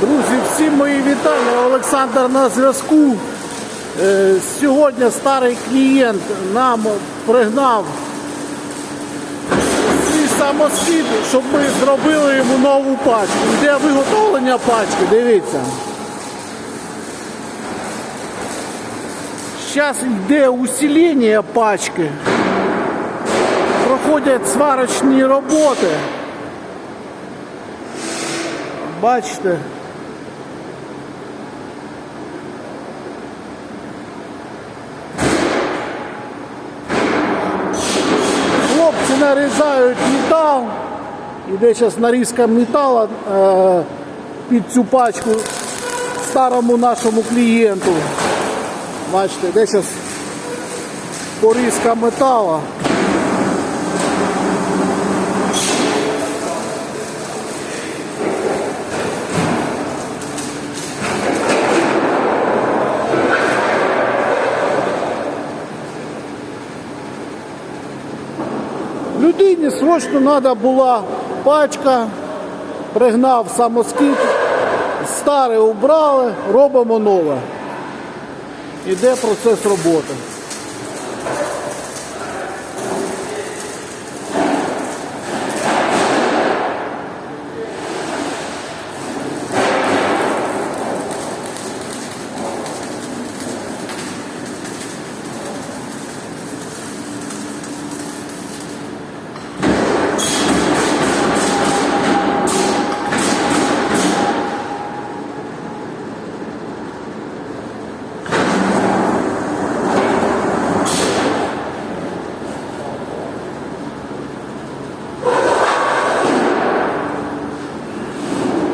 Друзі, всім мої вітання. Олександр на зв'язку. Е, Сьогодні старий клієнт нам пригнав свій самосвіт, щоб ми зробили йому нову пачку. Йде виготовлення пачки, дивіться. Зараз йде усилення пачки. Проходять сварочні роботи. Бачите. Нарізають метал. Іде зараз нарізка металу е, під цю пачку старому нашому клієнту. Бачите, де зараз порізка металу. Людині срочно треба була пачка, пригнав самоскіт, старе убрали, робимо нове. Іде процес роботи.